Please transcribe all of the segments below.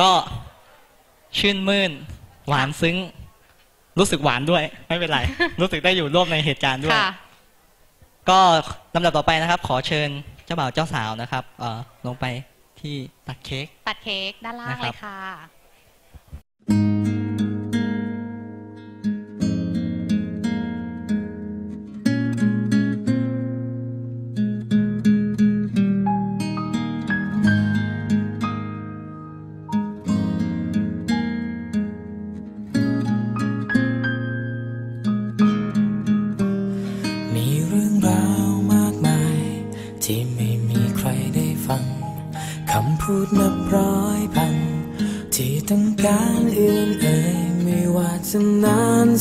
ก็ชื่นมื่น หวานซึ้ง รู้สึกหวานด้วย ไม่เป็นไร รู้สึกได้อยู่ร่วมในเหตุการณ์ด้วยค่ะก็ลำดับต่อไปนะครับ ขอเชิญเจ้าบ่าวเจ้าสาวนะครับเอ่อลงไปที่ตัดเค้กตัดเค้กด้านล่างนะครับเลยค่ะ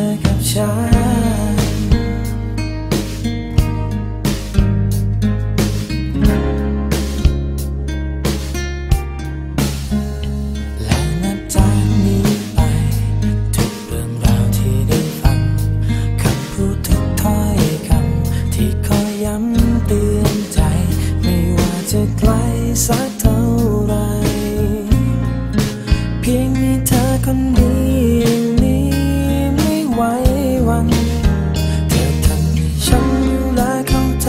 ธอกับฉัน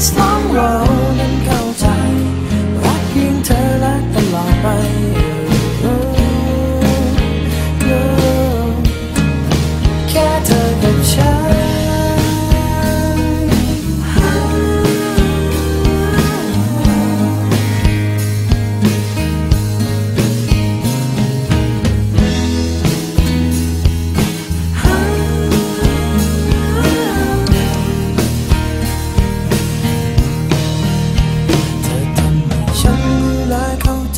กที่ส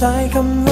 ใจคำว่า